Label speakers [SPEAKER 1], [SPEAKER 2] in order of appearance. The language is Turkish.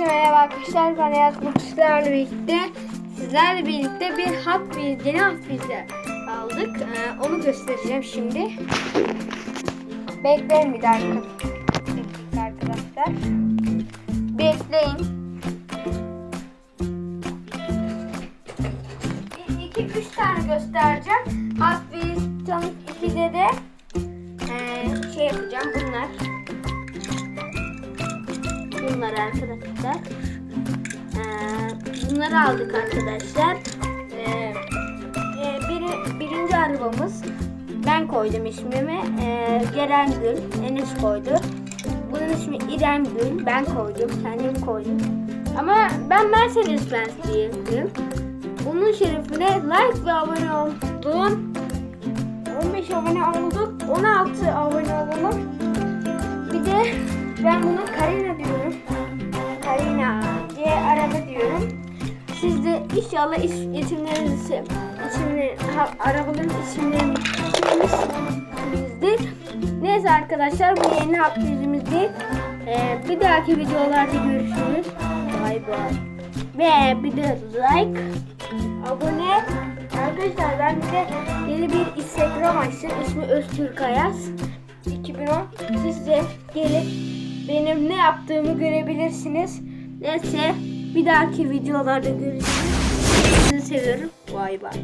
[SPEAKER 1] Herkese merhaba arkadaşlar. Ben Hayat Mutlu'larla birlikte sizlerle birlikte bir hot bir yeni hot pizza aldık. Ee, onu göstereceğim şimdi. Bekleyin bir dakika. Bir arkadaşlar. Bekleyin. Bir, iki, üç tane göstereceğim. Hot Wheels Sonic 2'de de bunlar arkadaşlar. Ee, bunları aldık arkadaşlar. Ee, e, biri, birinci arabamız ben koydum ismimi. Ee, Ceren Gül, Enes koydu. Bunun ismi İrem Gül, ben koydum, kendim koydum. Ama ben Mercedes Benz diyelim. Bunun şerefine like ve abone oldum. 15 abone olduk, 16 abone olalım. De inşallah is, isimlerinizi, isimleri, ha, arabaların isimlerini isimlerimizdir. Neyse arkadaşlar bu yeni değil. Ee, bir dahaki videolarda görüşürüz. Bay bay. Ve bir de like, abone. Arkadaşlar ben bir de yeni bir Instagram açtım. İsmi Öztürk Ayaz. 2010. Siz de gelip benim ne yaptığımı görebilirsiniz. Neyse bir dahaki videolarda görüşürüz. Sizi seviyorum. Bay bay.